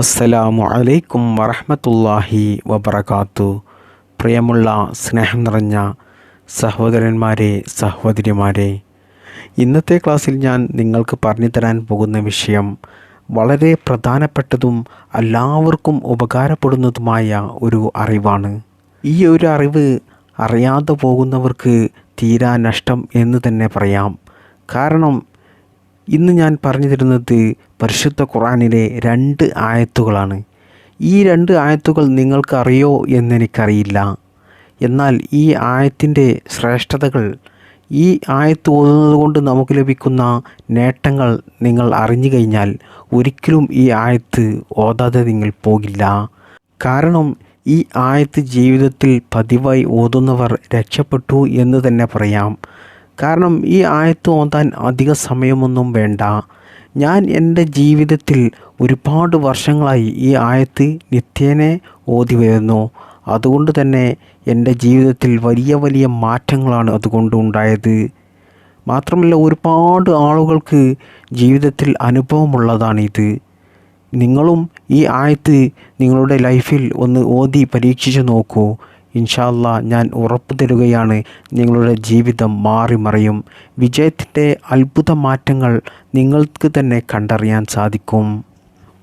അസ്സലാമു അലൈക്കും വറഹമത്തല്ലാഹി വബർക്കാത്തു പ്രിയമുള്ള സ്നേഹം നിറഞ്ഞ സഹോദരന്മാരെ സഹോദരിമാരെ ഇന്നത്തെ ക്ലാസ്സിൽ ഞാൻ നിങ്ങൾക്ക് പറഞ്ഞു തരാൻ പോകുന്ന വിഷയം വളരെ പ്രധാനപ്പെട്ടതും എല്ലാവർക്കും ഉപകാരപ്പെടുന്നതുമായ ഒരു അറിവാണ്. ഈ ഒരു അറിവ് അറിയാതെ പോകുന്നവർക്ക് തീരാ നഷ്ടം എന്ന് തന്നെ പറയാം. കാരണം ഇന്ന് ഞാൻ പറഞ്ഞു തരുന്നത് പരിശുദ്ധ ഖുറാനിലെ രണ്ട് ആയത്തുകളാണ്. ഈ രണ്ട് ആയത്തുകൾ നിങ്ങൾക്കറിയോ എന്നെനിക്കറിയില്ല. എന്നാൽ ഈ ആയത്തിന്റെ ശ്രേഷ്ഠതകൾ ഈ ആയത്ത് ഓതുന്നത് കൊണ്ട് നമുക്ക് ലഭിക്കുന്ന നേട്ടങ്ങൾ നിങ്ങൾ അറിഞ്ഞു കഴിഞ്ഞാൽ ഒരിക്കലും ഈ ആയത്ത് ഓതാതെ നിങ്ങൾ പോകില്ല. കാരണം ഈ ആയത്ത് ജീവിതത്തിൽ പതിവായി ഓതുന്നവർ രക്ഷപ്പെട്ടു എന്ന് തന്നെ പറയാം. കാരണം ഈ ആയത്ത് ഓതാൻ അധിക സമയമൊന്നും വേണ്ട. ഞാൻ എന്റെ ജീവിതത്തിൽ ഒരുപാട് വർഷങ്ങളായി ഈ ആയത്ത് നിത്യേനെ ഓതി വരുന്നു. അതുകൊണ്ട് തന്നെ എന്റെ ജീവിതത്തിൽ വലിയ വലിയ മാറ്റങ്ങളാണ് അതുകൊണ്ട് ഉണ്ടായത്. മാത്രമല്ല ഒരുപാട് ആളുകൾക്ക് ജീവിതത്തിൽ അനുഭവമുള്ളതാണിത്. നിങ്ങളും ഈ ആയത്ത് നിങ്ങളുടെ ലൈഫിൽ ഒന്ന് ഓതി പരീക്ഷിച്ചു നോക്കൂ. ഇൻഷാല്ല ഞാൻ ഉറപ്പു തരുകയാണ്. നിങ്ങളുടെ ജീവിതം മാറി മറിയും. വിജയത്തിന്റെ അത്ഭുത മാറ്റങ്ങൾ നിങ്ങൾക്ക് തന്നെ കണ്ടറിയാൻ സാധിക്കും.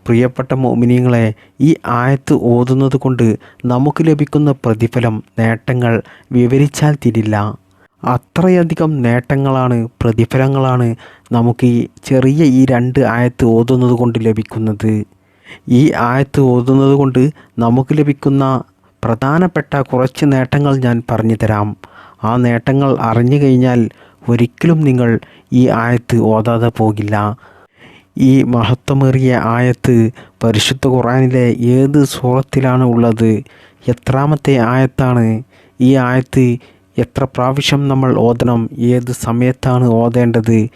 പ്രിയപ്പെട്ട മോമിനിയങ്ങളെ ഈ ആയത്ത് ഓതുന്നത് കൊണ്ട് നമുക്ക് ലഭിക്കുന്ന പ്രതിഫലം നേട്ടങ്ങൾ വിവരിച്ചാൽ തിരില്ല. അത്രയധികം നേട്ടങ്ങളാണ് പ്രതിഫലങ്ങളാണ് നമുക്ക് ഈ ചെറിയ ഈ രണ്ട് ആയത്ത് ഓതുന്നത് കൊണ്ട് ലഭിക്കുന്നത്. ഈ ആയത്ത് ഓതുന്നത് കൊണ്ട് നമുക്ക് ലഭിക്കുന്ന പ്രധാനപ്പെട്ട കുറച്ച് നേട്ടങ്ങൾ ഞാൻ പറഞ്ഞു തരാം. ആ നേട്ടങ്ങൾ അറിഞ്ഞു കഴിഞ്ഞാൽ ഒരിക്കലും നിങ്ങൾ ഈ ആയത്ത് ഓതാതെ പോകില്ല. ഈ മഹത്വമേറിയ ആയത്ത് പരിശുദ്ധ ഖുറാനിലെ ഏത് സൂറത്തിലാണ് ഉള്ളത്? എത്രാമത്തെ ആയത്താണ്? ഈ ആയത്ത് എത്ര പ്രാവശ്യം നമ്മൾ ഓതണം? ഏത് സമയത്താണ് ഓതേണ്ടത്?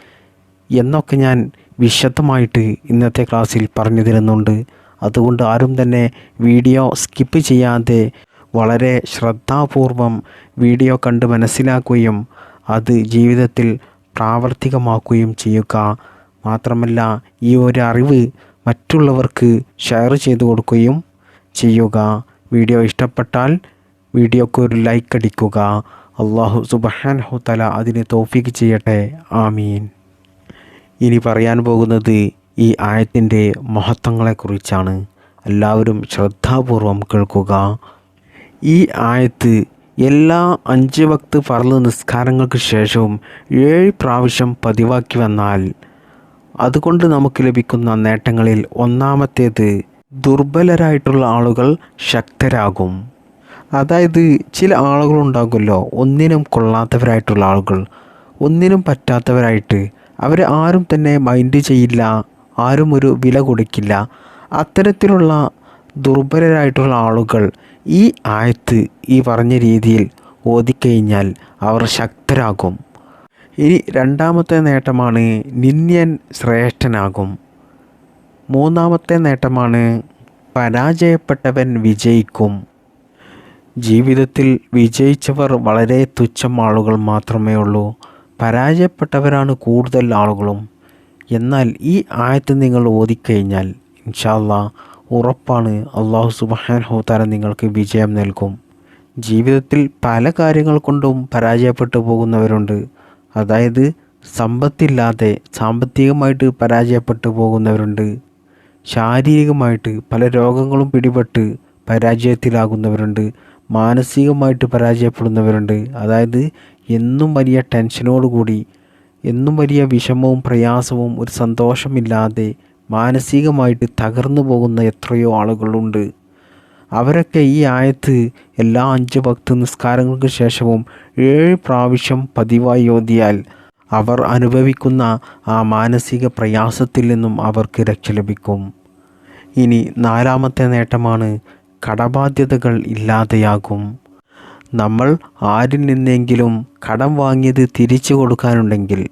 എന്നൊക്കെ ഞാൻ വിശദമായിട്ട് ഇന്നത്തെ ക്ലാസ്സിൽ പറഞ്ഞു തരുന്നുണ്ട്. അതുകൊണ്ട് ആരും തന്നെ വീഡിയോ സ്കിപ്പ് ചെയ്യാതെ വളരെ ശ്രദ്ധാപൂർവം വീഡിയോ കണ്ട് മനസ്സിലാക്കുകയും അത് ജീവിതത്തിൽ പ്രാവർത്തികമാക്കുകയും ചെയ്യുക. മാത്രമല്ല ഈ ഒരു അറിവ് മറ്റുള്ളവർക്ക് ഷെയർ ചെയ്തു കൊടുക്കുകയും ചെയ്യുക. വീഡിയോ ഇഷ്ടപ്പെട്ടാൽ വീഡിയോക്ക് ഒരു ലൈക്ക് അടിക്കുക. അള്ളാഹു സുബഹാൻ ഹുത്തല അതിനെ തോഫിക്ക് ചെയ്യട്ടെ. ആമീൻ. ഇനി പറയാൻ പോകുന്നത് ഈ ആയത്തിന്റെ മഹത്വങ്ങളെക്കുറിച്ചാണ് എല്ലാവരും ശ്രദ്ധാപൂർവം കേൾക്കുക. ഈ ആയത്ത് എല്ലാ അഞ്ച് വക്ത് ഫർൾ നിസ്കാരങ്ങൾക്ക് ശേഷവും ഏഴ് പ്രാവശ്യം പതിവാക്കി വന്നാൽ അതുകൊണ്ട് നമുക്ക് ലഭിക്കുന്ന നേട്ടങ്ങളിൽ ഒന്നാമത്തേത് ദുർബലരായിട്ടുള്ള ആളുകൾ ശക്തരാകും. അതായത് ചില ആളുകളുണ്ടാകുമല്ലോ ഒന്നിനും കൊള്ളാത്തവരായിട്ടുള്ള ആളുകൾ ഒന്നിനും പറ്റാത്തവരായിട്ട് അവരെ ആരും തന്നെ മൈൻഡ് ചെയ്യില്ല. ആരും ഒരു വില കൊടുക്കില്ല. അത്തരത്തിലുള്ള ദുർബലരായിട്ടുള്ള ആളുകൾ ഈ ആയത്ത് ഈ പറഞ്ഞ രീതിയിൽ ഓതിക്കഴിഞ്ഞാൽ അവർ ശക്തരാകും. ഇനി രണ്ടാമത്തെ നേട്ടമാണ് നിന്യൻ ശ്രേഷ്ഠനാകും. മൂന്നാമത്തെ നേട്ടമാണ് പരാജയപ്പെട്ടവൻ വിജയിക്കും. ജീവിതത്തിൽ വിജയിച്ചവർ വളരെ തുച്ഛം ആളുകൾ മാത്രമേ ഉള്ളൂ. പരാജയപ്പെട്ടവരാണ് കൂടുതൽ ആളുകളും. എന്നാൽ ഈ ആയത്ത് നിങ്ങൾ ഓതിക്കഴിഞ്ഞാൽ ഇൻഷാല്ല ഉറപ്പാണ് അള്ളാഹു സുബാൻ ഹോത്താര നിങ്ങൾക്ക് വിജയം നൽകും. ജീവിതത്തിൽ പല കാര്യങ്ങൾ കൊണ്ടും പരാജയപ്പെട്ടു പോകുന്നവരുണ്ട്. അതായത് സമ്പത്തില്ലാതെ സാമ്പത്തികമായിട്ട് പരാജയപ്പെട്ടു പോകുന്നവരുണ്ട്. ശാരീരികമായിട്ട് പല രോഗങ്ങളും പിടിപെട്ട് പരാജയത്തിലാകുന്നവരുണ്ട്. മാനസികമായിട്ട് പരാജയപ്പെടുന്നവരുണ്ട്. അതായത് എന്നും വലിയ ടെൻഷനോടുകൂടി എന്നും വലിയ വിഷമവും പ്രയാസവും ഒരു സന്തോഷമില്ലാതെ മാനസികമായിട്ട് തകർന്നു പോകുന്ന എത്രയോ ആളുകളുണ്ട്. അവരൊക്കെ ഈ ആയത്ത് എല്ലാ അഞ്ച് ഭക്ത നിസ്കാരങ്ങൾക്ക് ശേഷവും ഏഴ് പ്രാവശ്യം പതിവായി ഓതിയാൽ അവർ അനുഭവിക്കുന്ന ആ മാനസിക പ്രയാസത്തിൽ നിന്നും അവർക്ക് രക്ഷ ലഭിക്കും. ഇനി നാലാമത്തെ നേട്ടമാണ് കടബാധ്യതകൾ ഇല്ലാതെയാകും. നമ്മൾ ആരിൽ നിന്നെങ്കിലും കടം വാങ്ങിയത് തിരിച്ചു കൊടുക്കാനുണ്ടെങ്കിൽ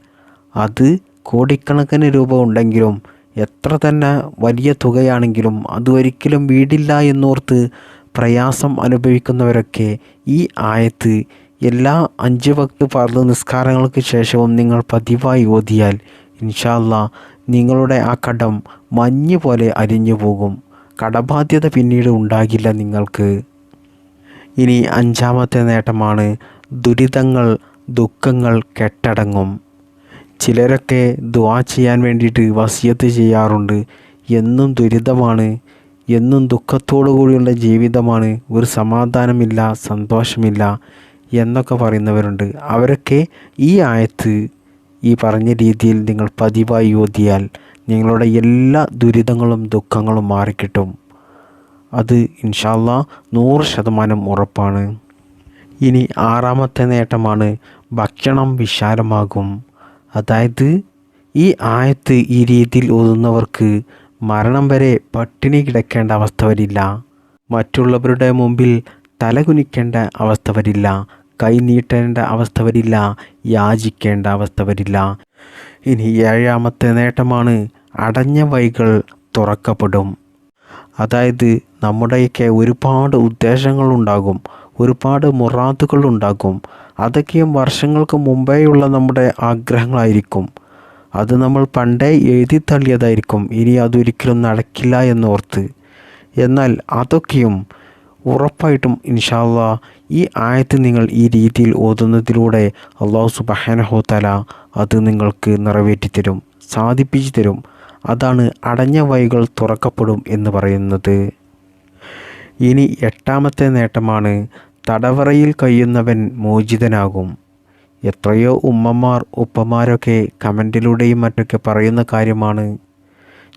അത് കോടിക്കണക്കിന് രൂപ ഉണ്ടെങ്കിലും എത്ര തന്നെ വലിയ തുകയാണെങ്കിലും അത് ഒരിക്കലും വീടില്ല എന്നോർത്ത് പ്രയാസം അനുഭവിക്കുന്നവരൊക്കെ ഈ ആയത്ത് എല്ലാ അഞ്ച് വക്ത് ഫർദ് നിസ്കാരങ്ങൾക്ക് ശേഷവും നിങ്ങൾ പതിവായി ഓതിയാൽ ഇൻഷാല്ല നിങ്ങളുടെ ആ കടം മഞ്ഞ് പോലെ അരിഞ്ഞു പോകും കടബാധ്യത പിന്നീട് ഉണ്ടാകില്ല നിങ്ങൾക്ക്. ഇനി അഞ്ചാമത്തെ നേട്ടമാണ് ദുരിതങ്ങൾ ദുഃഖങ്ങൾ കെട്ടടങ്ങും. ചിലരൊക്കെ ദുവാ ചെയ്യാൻ വേണ്ടിയിട്ട് വസിയത്ത് ചെയ്യാറുണ്ട്. എന്നും ദുരിതമാണ് എന്നും ദുഃഖത്തോടു കൂടിയുള്ള ജീവിതമാണ്. ഒരു സമാധാനമില്ല സന്തോഷമില്ല എന്നൊക്കെ പറയുന്നവരുണ്ട്. അവരൊക്കെ ഈ ആയത്ത് ഈ പറഞ്ഞ രീതിയിൽ നിങ്ങൾ പതിവായി ഓതിയാൽ നിങ്ങളുടെ എല്ലാ ദുരിതങ്ങളും ദുഃഖങ്ങളും മാറിക്കിട്ടും. അത് ഇൻഷാല്ല നൂറ് ശതമാനം ഉറപ്പാണ്. ഇനി ആറാമത്തെ നേട്ടമാണ് ഭക്ഷണം വിശാലമാകും. അതായത് ഈ ആയത്ത് ഈ രീതിയിൽ ഓതുന്നവർക്ക് മരണം വരെ പട്ടിണി കിടക്കേണ്ട അവസ്ഥ വരില്ല. മറ്റുള്ളവരുടെ മുമ്പിൽ തലകുനിക്കേണ്ട അവസ്ഥ വരില്ല. കൈ നീട്ടേണ്ട അവസ്ഥ വരില്ല. യാചിക്കേണ്ട അവസ്ഥ വരില്ല. ഇനി ഏഴാമത്തെ നേട്ടമാണ് അടഞ്ഞ വൈകൾ തുറക്കപ്പെടും. അതായത് നമ്മുടെയൊക്കെ ഒരുപാട് ഉദ്ദേശങ്ങളുണ്ടാകും ഒരുപാട് മുറാദുകളുണ്ടാകും. അതൊക്കെയും വർഷങ്ങൾക്ക് മുമ്പേയുള്ള നമ്മുടെ ആഗ്രഹങ്ങളായിരിക്കും. അത് നമ്മൾ പണ്ടേ എഴുതി തള്ളിയതായിരിക്കും ഇനി അതൊരിക്കലും നടക്കില്ല എന്നോർത്ത്. എന്നാൽ അതൊക്കെയും ഉറപ്പായിട്ടും ഇൻഷാല്ല ഈ ആയത്ത് നിങ്ങൾ ഈ രീതിയിൽ ഓതുന്നതിലൂടെ അള്ളാഹു സുബഹാനഹോത്തല അത് നിങ്ങൾക്ക് നിറവേറ്റിത്തരും സാധിപ്പിച്ചു തരും അതാണ് അടഞ്ഞ വഴികൾ തുറക്കപ്പെടും എന്ന് പറയുന്നത്. ഇനി എട്ടാമത്തെ നേട്ടമാണ് തടവറയിൽ കഴിയുന്നവൻ മോചിതനാകും. എത്രയോ ഉമ്മമാർ ഉപ്പമാരൊക്കെ കമന്റിലൂടെയും മറ്റൊക്കെ പറയുന്ന കാര്യമാണ്.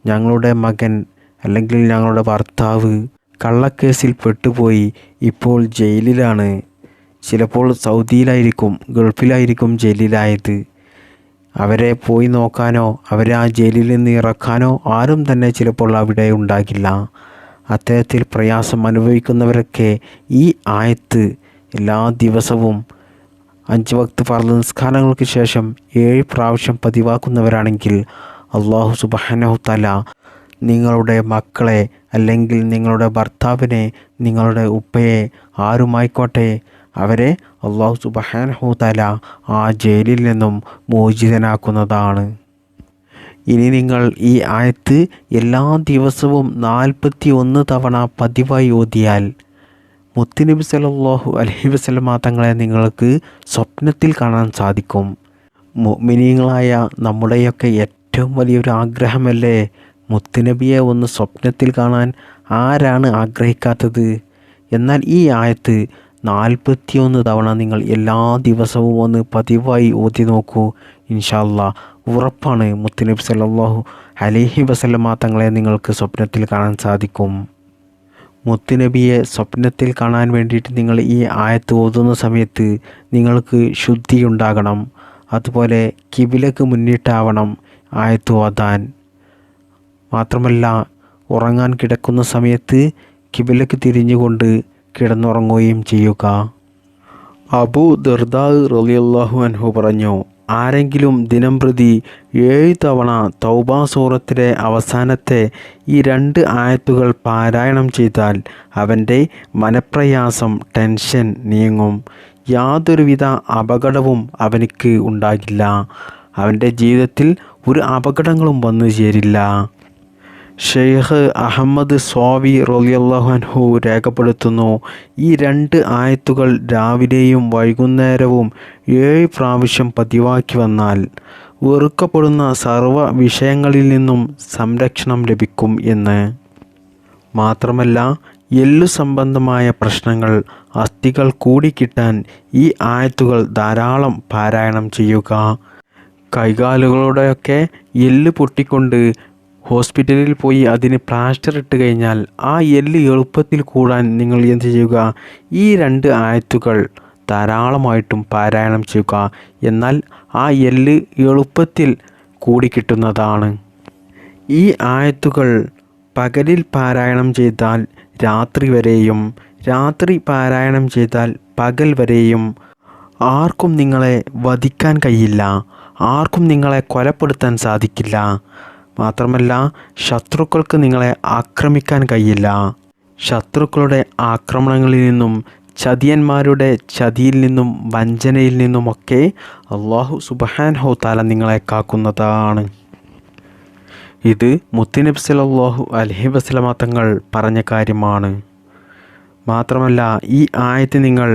ഞങ്ങളുടെ മകൻ അല്ലെങ്കിൽ ഞങ്ങളുടെ ഭർത്താവ് കള്ളക്കേസിൽ പെട്ടുപോയി ഇപ്പോൾ ജയിലിലാണ്. ചിലപ്പോൾ സൗദിയിലായിരിക്കും ഗൾഫിലായിരിക്കും ജയിലിലായത്. അവരെ പോയി നോക്കാനോ അവരെ ആ ജയിലിൽ നിന്ന് ഇറക്കാനോ ആരും തന്നെ ചിലപ്പോൾ അവിടെ ഉണ്ടാകില്ല. അത്തരത്തിൽ പ്രയാസം അനുഭവിക്കുന്നവരൊക്കെ ഈ ആയത്ത് എല്ലാ ദിവസവും അഞ്ച് വക്ത് ഫർദ് നിസ്കാരങ്ങൾക്ക് ശേഷം ഏഴ് പ്രാവശ്യം പതിവാക്കുന്നവരാണെങ്കിൽ അള്ളാഹു സുബാനഹു തല നിങ്ങളുടെ മക്കളെ അല്ലെങ്കിൽ നിങ്ങളുടെ ഭർത്താവിനെ നിങ്ങളുടെ ഉപ്പയെ ആരുമായിക്കോട്ടെ അവരെ അള്ളാഹു സുബഹാനഹു തല ആ ജയിലിൽ നിന്നും മോചിതനാക്കുന്നതാണ്. ഇനി നിങ്ങൾ ഈ ആയത്ത് എല്ലാ ദിവസവും നാൽപ്പത്തി ഒന്ന് തവണ പതിവായി ഓതിയാൽ മുത്തുനബി സലല്ലാഹു അലഹി വസ്ലമ തങ്ങളെ നിങ്ങൾക്ക് സ്വപ്നത്തിൽ കാണാൻ സാധിക്കും. മിനിങ്ങളായ നമ്മുടെയൊക്കെ ഏറ്റവും വലിയൊരു ആഗ്രഹമല്ലേ മുത്തുനബിയെ ഒന്ന് സ്വപ്നത്തിൽ കാണാൻ ആരാണ് ആഗ്രഹിക്കാത്തത്? എന്നാൽ ഈ ആയത്ത് നാൽപ്പത്തിയൊന്ന് തവണ നിങ്ങൾ എല്ലാ ദിവസവും ഒന്ന് പതിവായി ഓതി നോക്കൂ. ഇൻഷാല്ല ഉറപ്പാണ് മുത്തുനബി സല്ലാഹു അലഹി വസല്ലമ തങ്ങളെ നിങ്ങൾക്ക് സ്വപ്നത്തിൽ കാണാൻ സാധിക്കും. മുത്തുനബിയെ സ്വപ്നത്തിൽ കാണാൻ വേണ്ടിയിട്ട് നിങ്ങൾ ഈ ആയത്ത് ഓതുന്ന സമയത്ത് നിങ്ങൾക്ക് ശുദ്ധി ഉണ്ടാകണം അതുപോലെ കിബിലക്ക് മുന്നിട്ടാവണം ആയത്ത് ഓതാൻ. മാത്രമല്ല ഉറങ്ങാൻ കിടക്കുന്ന സമയത്ത് കിബിലക്ക് തിരിഞ്ഞുകൊണ്ട് കിടന്നുറങ്ങുകയും ചെയ്യുക. അബു ദർദാ റലിയല്ലാഹു അൻഹു പറഞ്ഞു ആരെങ്കിലും ദിനംപ്രതി ഏഴ് തവണ തൗബാ സൂറത്തിലെ അവസാനത്തെ ഈ രണ്ട് ആയത്തുകൾ പാരായണം ചെയ്താൽ അവന്റെ മനപ്രയാസം ടെൻഷൻ നീങ്ങും. യാതൊരുവിധ അപകടവും അവനിക്ക് ഉണ്ടാകില്ല. അവന്റെ ജീവിതത്തിൽ ഒരു അപകടങ്ങളും വന്നു ചേരില്ല. ഷെയ്ഖ് അഹമ്മദ് സ്വാവി റൊലിയല്ലാഹു രേഖപ്പെടുത്തുന്നു ഈ രണ്ട് ആയത്തുകൾ രാവിലെയും വൈകുന്നേരവും ഏഴ് പ്രാവശ്യം പതിവാക്കി വന്നാൽ വെറുക്കപ്പെടുന്ന സർവ വിഷയങ്ങളിൽ നിന്നും സംരക്ഷണം ലഭിക്കും എന്ന്. മാത്രമല്ല എല്ലു സംബന്ധമായ പ്രശ്നങ്ങൾ അസ്ഥികൾ കൂടിക്കിട്ടാൻ ഈ ആയത്തുകൾ ധാരാളം പാരായണം ചെയ്യുക. കൈകാലുകളുടെയൊക്കെ എല്ല് പൊട്ടിക്കൊണ്ട് ഹോസ്പിറ്റലിൽ പോയി അതിന് പ്ലാസ്റ്റർ ഇട്ട് കഴിഞ്ഞാൽ ആ എല്ല് എളുപ്പത്തിൽ കൂടാൻ നിങ്ങൾ എന്ത് ചെയ്യുക? ഈ രണ്ട് ആയത്തുകൾ ധാരാളമായിട്ടും പാരായണം ചെയ്യുക. എന്നാൽ ആ എല്ല് എളുപ്പത്തിൽ കൂടിക്കിട്ടുന്നതാണ് ഈ ആയത്തുകൾ പകലിൽ പാരായണം ചെയ്താൽ രാത്രി വരെയും രാത്രി പാരായണം ചെയ്താൽ പകൽ വരെയും ആർക്കും നിങ്ങളെ വധിക്കാൻ കഴിയില്ല. ആർക്കും നിങ്ങളെ കൊലപ്പെടുത്താൻ സാധിക്കില്ല. മാത്രമല്ല ശത്രുക്കൾക്ക് നിങ്ങളെ ആക്രമിക്കാൻ കഴിയില്ല. ശത്രുക്കളുടെ ആക്രമണങ്ങളിൽ നിന്നും ചതിയന്മാരുടെ ചതിയിൽ നിന്നും വഞ്ചനയിൽ നിന്നുമൊക്കെ അള്ളാഹു സുബഹാൻ ഹോത്താല നിങ്ങളെ കാക്കുന്നതാണ്. ഇത് മുത്തിനബ് സല്ലല്ലാഹു അലഹി വസല്ലമ തങ്ങൾ പറഞ്ഞ കാര്യമാണ്. മാത്രമല്ല ഈ ആയത്ത് നിങ്ങൾ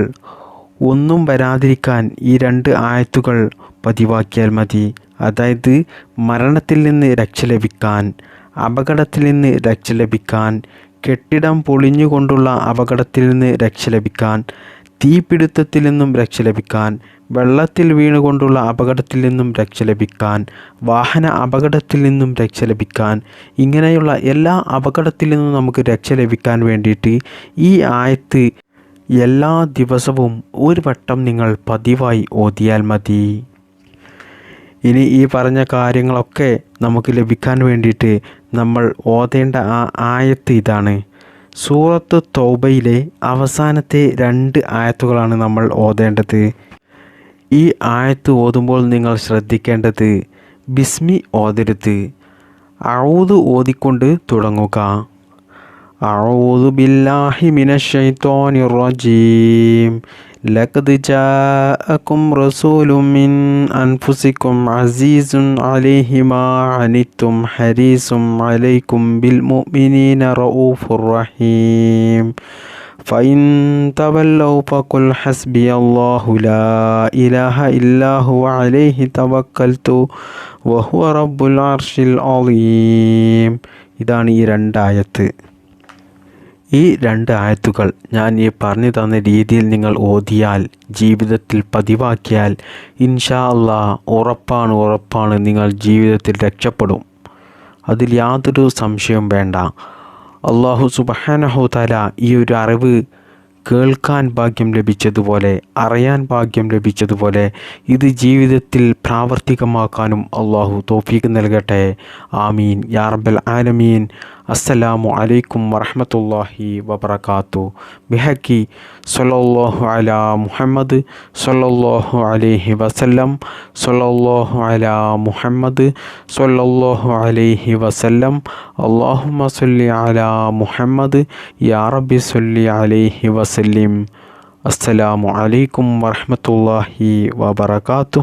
ഒന്നും വരാതിരിക്കാൻ ഈ രണ്ട് ആയത്തുകൾ പതിവാക്കിയാൽ മതി. അതായത് മരണത്തിൽ നിന്ന് രക്ഷ ലഭിക്കാൻ അപകടത്തിൽ നിന്ന് രക്ഷ ലഭിക്കാൻ കെട്ടിടം പൊളിഞ്ഞുകൊണ്ടുള്ള അപകടത്തിൽ നിന്ന് രക്ഷ ലഭിക്കാൻ തീപിടുത്തത്തിൽ നിന്നും രക്ഷ ലഭിക്കാൻ വെള്ളത്തിൽ വീണുകൊണ്ടുള്ള അപകടത്തിൽ നിന്നും രക്ഷ ലഭിക്കാൻ വാഹന അപകടത്തിൽ നിന്നും രക്ഷ ലഭിക്കാൻ ഇങ്ങനെയുള്ള എല്ലാ അപകടത്തിൽ നിന്നും നമുക്ക് രക്ഷ ലഭിക്കാൻ വേണ്ടിയിട്ട് ഈ ആയത്ത് എല്ലാ ദിവസവും ഒരു വട്ടം നിങ്ങൾ പതിവായി ഓതിയാൽ മതി. ഇനി ഈ പറഞ്ഞ കാര്യങ്ങളൊക്കെ നമുക്ക് ലഭിക്കാൻ വേണ്ടിയിട്ട് നമ്മൾ ഓതേണ്ട ആ ആയത്ത് ഇതാണ്. സൂറത്ത് തൗബയിലെ അവസാനത്തെ രണ്ട് ആയത്തുകളാണ് നമ്മൾ ഓതേണ്ടത്. ഈ ആയത്ത് ഓതുമ്പോൾ നിങ്ങൾ ശ്രദ്ധിക്കേണ്ടത് ബിസ്മി ഓതരുത്. അഴുത് ഓതിക്കൊണ്ട് തുടങ്ങുക. أعوذ بالله من الشيطان الرجيم لقد جاءكم رسول من أنفسكم عزيز عليه ما عنتم حريص عليكم بالمؤمنين رؤوف رحيم فإن تولوا فقل حسبي الله لا إله إلا هو عليه توكلت وهو رب العرش العظيم ഇതാണ് ഈ രണ്ടായത്ത് ഈ രണ്ട് ആയത്തുകൾ ഞാൻ ഈ പറഞ്ഞു തന്ന രീതിയിൽ നിങ്ങൾ ഓതിയാൽ ജീവിതത്തിൽ പതിവാക്കിയാൽ ഇൻഷാ അള്ളാ ഉറപ്പാണ് ഉറപ്പാണ് നിങ്ങൾ ജീവിതത്തിൽ രക്ഷപ്പെടും. അതിൽ യാതൊരു സംശയവും വേണ്ട. അള്ളാഹു സുബഹാനഹു തല ഈ ഒരു അറിവ് കേൾക്കാൻ ഭാഗ്യം ലഭിച്ചതുപോലെ അറിയാൻ ഭാഗ്യം ലഭിച്ചതുപോലെ ഇത് ജീവിതത്തിൽ പ്രാവർത്തികമാക്കാനും അള്ളാഹു തോഫീക്ക് നൽകട്ടെ. ആമീൻ. യാർബൽ ആലമീൻ. അസ്സലാമു അലൈക്കും വറഹമത്തല്ലാഹി വബർക്കാത്തു ബിഹക്കി സൊല്ലാഹു അല മുഹമ്മദ് സൊല്ലാഹു അലൈഹി വസല്ലം സൊല്ലാഹു അല മുഹമ്മദ് സൊല്ലാഹു അലൈഹി വസല്ലം. അള്ളാഹുമ സല്ലി അല മുഹമ്മദ് യാ റബ്ബി സല്ലി അലൈഹി വസല്ലിം. അസ്സലാമു അലൈക്കും വറഹമത്തല്ലാഹി വബർക്കാത്തു